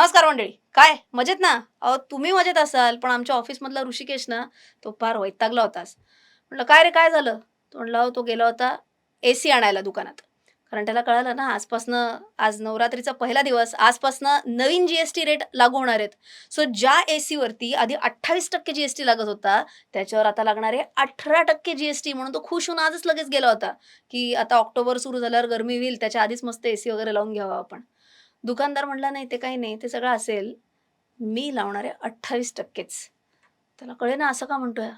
नमस्कार मंडळी. काय? मजेत ना? अहो तुम्ही मजेत असाल पण आमच्या ऑफिसमधला ऋषिकेश ना तो फार वैतागला होतास. म्हटलं काय रे काय झालं? तो म्हणला तो गेला होता ए सी आणायला दुकानात. कारण त्याला कळालं ना आजपासनं आज नवरात्रीचा पहिला दिवस आजपासनं नवीन जी एस टी रेट लागू होणार आहेत. सो ज्या ए सीवरती आधी अठ्ठावीस टक्के जी एस टी लागत होता त्याच्यावर आता लागणार आहे अठरा टक्के जी एस टी म्हणून तो खुश होऊन आजच लगेच गेला होता. की आता ऑक्टोबर सुरू झाल्यावर गरमी होईल त्याच्या आधीच मस्त ए सी वगैरे लावून घ्यावा आपण. दुकानदार म्हटला नाही ते काही नाही ते सगळं असेल. मी लावणार आहे अठ्ठावीस टक्केच. त्याला कळे ना असं का म्हणतोय?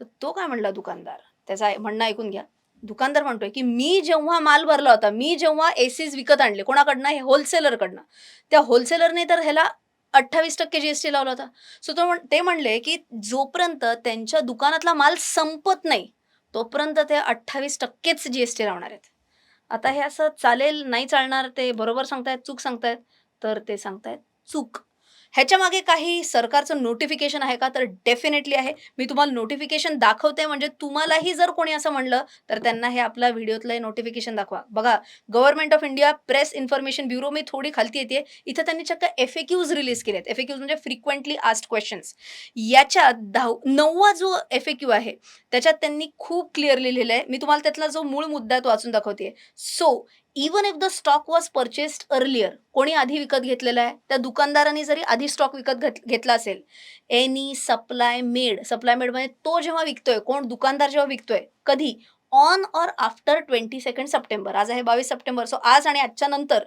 तर तो काय म्हणला दुकानदार? त्याचा म्हणणं ऐकून घ्या. दुकानदार म्हणतोय की मी जेव्हा माल भरला होता मी जेव्हा एसीज विकत आणले कोणाकडनं? हे होलसेलरकडनं त्या होलसेलरने तर ह्याला अठ्ठावीस टक्के जीएसटी लावला होता. सो तो म्हण- ते म्हणले की जोपर्यंत त्यांच्या दुकानातला माल संपत नाही तोपर्यंत ते अठ्ठावीस टक्केच जीएसटी लावणार आहेत. आता हे असं चालेल नाही चालणार ते बरोबर सांगतायत चूक सांगतायत तर ते सांगतायत चूक. ह्याच्या मागे काही सरकारचं नोटिफिकेशन आहे का? तर डेफिनेटली आहे. मी तुम्हाला नोटिफिकेशन दाखवते म्हणजे तुम्हालाही जर कोणी असं म्हणलं तर त्यांना हे आपल्या व्हिडिओतलं नोटिफिकेशन दाखवा. बघा government of India press information bureau मी थोडी खालती येते. इथं त्यांनी चक्क एफ ए क्यूज रिलीज केलेत. एफ ए क्यूज म्हणजे फ्रिक्वेंटली आस्ट क्वेश्चन्स याच्यात दहा नववा जो एफ ए क्यू आहे त्याच्यात त्यांनी खूप क्लिअरली लिहिलं आहे. मी तुम्हाला त्यातला जो मूळ मुद्दा आहे तो वाचून दाखवते so even if the stock was purchased earlier कोणी आधी विकत घेतलेला आहे? त्या दुकानदाराने जरी आधी स्टॉक विकत घेतला असेल any supply made supply made म्हणजे तो जेव्हा विकतोय कोण? दुकानदार जेव्हा विकतोय कधी? On or after twenty second September. आज आहे बावीस सप्टेंबर सो आज आणि आजच्या नंतर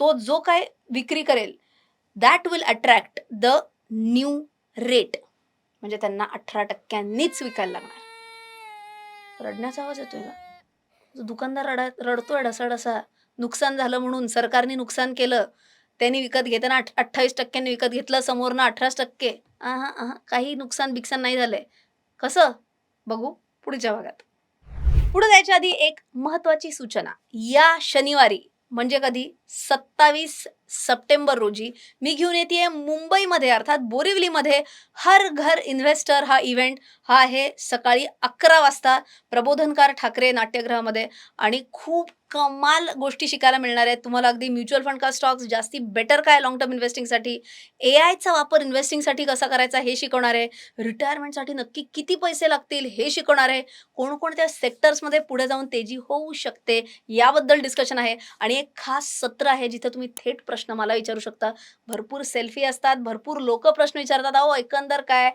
तो जो काय विक्री करेल that will attract the new rate म्हणजे त्यांना अठरा टक्क्यांनीच विकायला लागणार. रडण्याचा आवाज येतोय का? जो दुकानदार रडा रडतोय ढसाढसा. नुकसान झालं म्हणून सरकारने नुकसान केलं. त्यांनी विकत घेताना अठ अठ्ठावीस टक्क्यांनी विकत घेतलं समोरनं अठराच टक्के. आहा आहा काही नुकसान बिकसान नाही झालंय. कसं? बघू पुढच्या भागात. पुढे जायच्या आधी एक महत्वाची सूचना. या शनिवारी म्हणजे कधी? सत्तावीस सप्टेंबर रोजी मी घेऊन येते मुंबईमध्ये अर्थात बोरिवलीमध्ये. हर घर इन्व्हेस्टर हा इव्हेंट हा आहे सकाळी अकरा वाजता प्रबोधनकार ठाकरे नाट्यगृहामध्ये. आणि खूप कमाल गोष्टी शिकायला मिळणार आहेत. तुम्हाला अगदी म्युच्युअल फंड का स्टॉक्स जास्ती बेटर काय लॉंग टर्म इन्व्हेस्टिंगसाठी ए आयचा वापर इन्व्हेस्टिंगसाठी कसा करायचा हे शिकवणार आहे. रिटायरमेंटसाठी नक्की किती पैसे लागतील हे शिकवणार आहे. कोणकोणत्या सेक्टर्समध्ये पुढे जाऊन तेजी होऊ शकते याबद्दल डिस्कशन आहे. आणि एक खास सत्र आहे जिथे तुम्ही थेट प्रश्न मला विचारू शकता. भरपूर सेल्फी असतात भरपूर लोक प्रश्न विचारतात अहो एकंदर काय?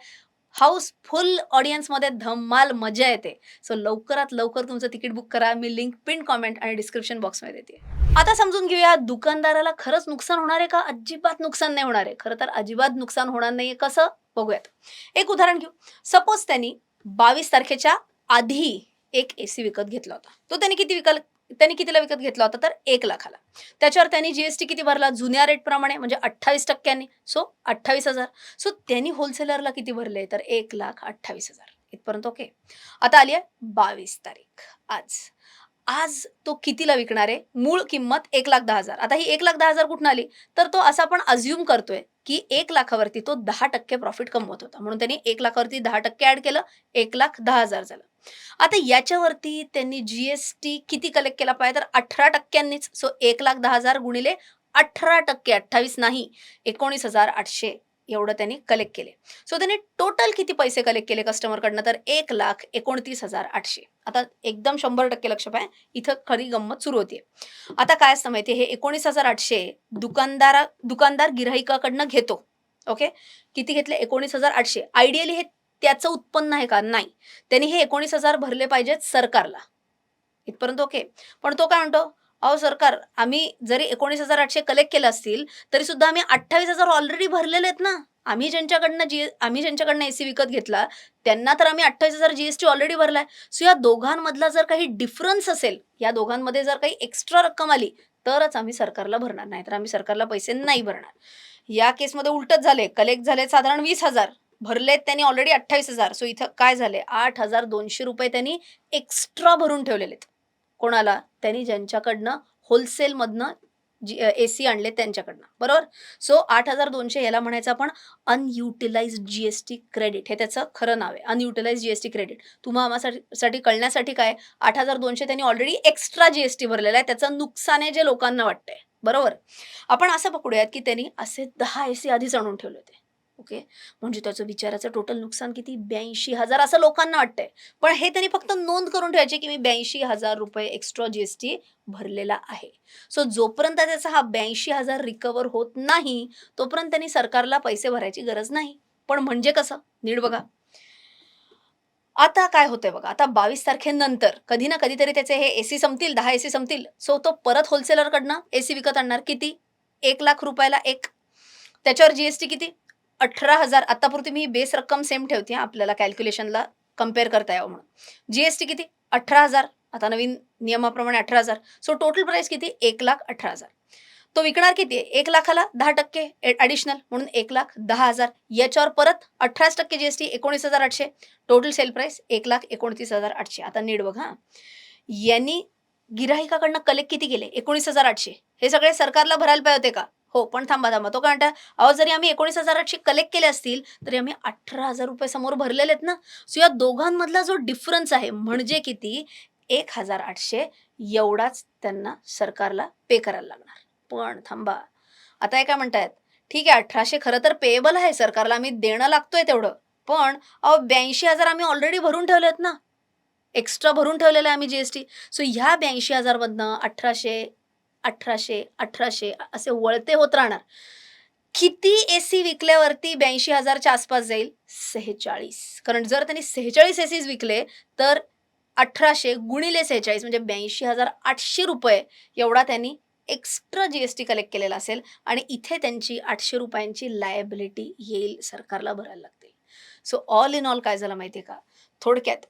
हाऊस फुल ऑडियन्समध्ये धमाल मजा येते. सो लवकरात लवकर तुमचं तिकीट बुक करा. मी लिंक पिन कॉमेंट आणि डिस्क्रिप्शन बॉक्समध्ये देते. आता समजून घेऊया दुकानदाराला खरंच नुकसान होणार आहे का? अजिबात नुकसान नाही होणार आहे. खरं तर अजिबात नुकसान होणार नाही कसं? बघूयात. एक उदाहरण घेऊ. सपोज त्यांनी बावीस तारखेच्या आधी एक ए सी विकत घेतला होता. तो त्यांनी किती विकत त्यांनी कितीला विकत घेतला होता? तर एक लाखाला. त्याच्यावर त्यांनी जीएसटी किती भरला? जुन्या रेटप्रमाणे म्हणजे अठ्ठावीस टक्क्यांनी. सो अठ्ठावीस हजार. सो त्यांनी होलसेलरला किती भरले? तर एक लाख अठ्ठावीस हजार. इथपर्यंत ओके आता आली आहे बावीस तारीख. आज. आज तो कितीला विकणार आहे? मूळ किंमत एक लाख दहा हजार. आता ही एक लाख दहा हजार कुठून आली? तर तो असं आपण अज्युम करतोय की एक लाखावरती तो दहा टक्के प्रॉफिट कमवत होता. म्हणून त्यांनी एक लाखावरती दहा टक्के ऍड केलं. एक लाख दहा हजार झालं. आता याच्यावरती त्यांनी जीएसटी किती कलेक्ट केला पाहिजे? तर अठरा टक्क्यांनीच. सो एक लाख दहा हजार गुणिले अठरा टक्के अठ्ठावीस नाही. एकोणीस हजार आठशे एवढं त्यांनी कलेक्ट केले. सो त्यांनी टोटल किती पैसे कलेक्ट केले कस्टमरकडनं तर एक लाख एकोणतीस हजार आठशे. आता एकदम शंभर टक्के लक्ष पाय इथं खरी गंमत सुरू होते आता काय असतं माहिती हे एकोणीस हजार आठशे दुकानदारा दुकानदार गिराहिकाकडनं घेतो. ओके किती घेतले? एकोणीस हजार आठशे. आयडियली हे त्याचं उत्पन्न आहे का? नाही. त्यांनी हे एकोणीस हजार भरले पाहिजेत सरकारला. इथपर्यंत ओके पण तो काय म्हणतो? अहो सरकार आम्ही जरी एकोणीस हजार आठशे कलेक्ट केलं असतील तरी सुद्धा आम्ही अठ्ठावीस हजार ऑलरेडी भरलेले आहेत ना. आम्ही ज्यांच्याकडनं जी आम्ही ज्यांच्याकडनं एसी विकत घेतला त्यांना तर आम्ही अठ्ठावीस हजार जीएसटी ऑलरेडी भरलाय. सो या दोघांमधला जर काही डिफरन्स असेल या दोघांमध्ये जर काही एक्स्ट्रा रक्कम आली तरच आम्ही सरकारला भरणार. नाही तर आम्ही सरकारला पैसे नाही भरणार. या केसमध्ये उलटच झाले कलेक्ट झाले साधारण वीस हजार. भरलेत त्यांनी ऑलरेडी अठ्ठावीस हजार. सो इथं काय झाले आठ हजार दोनशे रुपये त्यांनी एक्स्ट्रा भरून ठेवलेले आहेत कोणाला? त्यांनी ज्यांच्याकडनं होलसेलमधनं जी ए सी आणले त्यांच्याकडनं. बरोबर? सो आठ हजार दोनशे याला म्हणायचं आपण unutilized G S T credit हे त्याचं खरं नाव आहे. Unutilized G S T credit तुम्हा आम्हासाठी साठी कळण्यासाठी काय? आठ हजार दोनशे त्यांनी already extra G S T भरलेला आहे. त्याचं नुकसान आहे जे लोकांना वाटतंय. बरोबर? आपण असं पकडूयात की त्यांनी असे दहा ए सी आधीच आणून ठेवले होते. ओके? म्हणजे त्याचं विचाराचं टोटल नुकसान किती? ब्याऐंशी हजार असं लोकांना वाटतंय. पण हे त्यांनी फक्त नोंद करून ठेवायचे की मी ब्याऐंशी हजार रुपये एक्स्ट्रा जी एस टी भरलेला आहे. सो जोपर्यंत त्याचा हा ब्याऐंशी हजार रिकवर होत नाही तोपर्यंत त्यांनी सरकारला पैसे भरायची गरज नाही. पण म्हणजे कसं? नीट बघा. आता काय होतंय बघा? आता बावीस तारखेनंतर कधी ना कधीतरी त्याचे हे एसी संपतील दहा एसी संपतील. सो तो परत होलसेलरकडनं एसी विकत आणणार किती? एक लाख रुपयाला एक. त्याच्यावर जीएसटी किती? अठरा हजार. आतापुरती मी बेस रक्कम सेम ठेवते आपल्याला कॅल्क्युलेशनला कंपेअर करता यावं म्हणून. जीएसटी किती? अठरा हजार. आता नवीन नियमाप्रमाणे अठरा हजार. सो टोटल प्राइस किती? एक लाख अठरा हजार. तो विकणार किती? एक लाखाला दहा टक्के ॲडिशनल म्हणून एक लाख दहा हजार. याच्यावर परत अठराच टक्के जीएसटी एकोणीस हजार आठशे. टोटल सेल प्राइस एक लाख एकोणतीस हजार आठशे. आता नीट बघ यांनी गिराहिकाकडनं कलेक्ट किती केले? एकोणीस हजार आठशे. हे सगळे सरकारला भरायला पाहिजे होते का? हो पण थांबा थांबा. तो काय अहो जरी आम्ही एकोणीस हजार आठशे कलेक्ट केले असतील तरी आम्ही अठरा हजार रुपये समोर भरलेले आहेत ना. सो या दोघांमधला जो डिफरन्स आहे म्हणजे किती? एक हजार आठशे एवढाच त्यांना सरकारला पे करायला लागणार. पण थांबा. आता हे काय म्हणतायत? ठीक आहे अठराशे खरं तर पेएबल आहे सरकारला आम्ही देणं लागतोय तेवढं. पण अहो ब्याऐंशी हजार आम्ही ऑलरेडी भरून ठेवले आहेत ना. एक्स्ट्रा भरून ठेवलेलं आहे आम्ही जीएसटी सो ह्या ब्याऐंशी हजारमधनं अठराशे अठराशे अठराशे असे वळते होत राहणार. किती ए सी विकल्यावरती ब्याऐंशी हजारच्या आसपास जाईल? सेहेचाळीस. कारण जर त्यांनी सेहेचाळीस ए सीज विकले तर अठराशे गुणिले सेहेचाळीस म्हणजे ब्याऐंशी हजार आठशे रुपये एवढा त्यांनी extra G S T collect केलेला असेल आणि इथे त्यांची आठशे रुपयांची लायबिलिटी येईल सरकारला भरायला लागते. सो ऑल इन ऑल काय झालं माहिती आहे का? थोडक्यात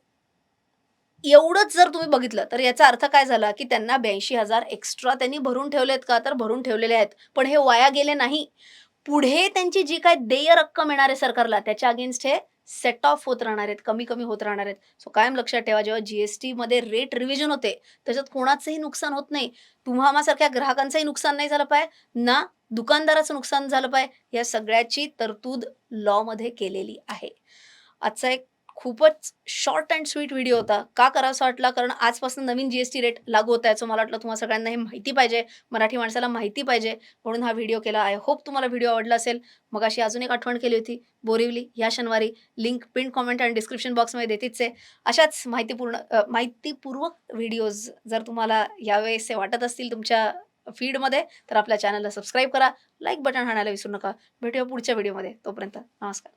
एवढंच जर तुम्ही बघितलं तर याचा अर्थ काय झाला की त्यांना ब्याऐंशी हजार एक्स्ट्रा त्यांनी भरून ठेवलेत का? तर भरून ठेवलेले आहेत. पण हे वाया गेले नाही. पुढे त्यांची जी काय देय रक्कम येणार आहे सरकारला त्याच्या अगेन्स्ट हे सेट ऑफ होत राहणार आहेत कमी कमी होत राहणार आहेत. सो कायम लक्षात ठेवा जेव्हा जीएसटी मध्ये रेट रिव्हिजन होते त्याच्यात कोणाचंही नुकसान होत नाही. तुम्हामासारख्या ग्राहकांचंही नुकसान नाही झालं पाहिजे ना दुकानदाराचं नुकसान झालं पाहिजे या सगळ्याची तरतूद लॉमध्ये केलेली आहे. आजचा एक खूपच शॉर्ट अँड स्वीट व्हिडिओ होता. का करावासा वाटला? कारण आजपासून नवीन जीएसटी रेट लागू होत आहे. असं मला वाटलं तुम्हाला सगळ्यांना हे माहिती पाहिजे. मराठी माणसाला माहिती पाहिजे. म्हणून हा व्हिडिओ केला. आय होप तुम्हाला व्हिडिओ आवडला असेल. मग अशी अजून एक आठवण केली होती. बोरिवली या शनिवारी. लिंक पिन कॉमेंट आणि डिस्क्रिप्शन बॉक्समध्ये देतीच आहे. अशाच माहितीपूर्ण माहितीपूर्वक व्हिडिओज जर तुम्हाला यावेळेस वाटत असतील तुमच्या फीडमध्ये तर आपल्या चॅनलला सबस्क्राईब करा. लाईक बटन हाणायला विसरू नका. भेटूया पुढच्या व्हिडिओमध्ये तोपर्यंत नमस्कार.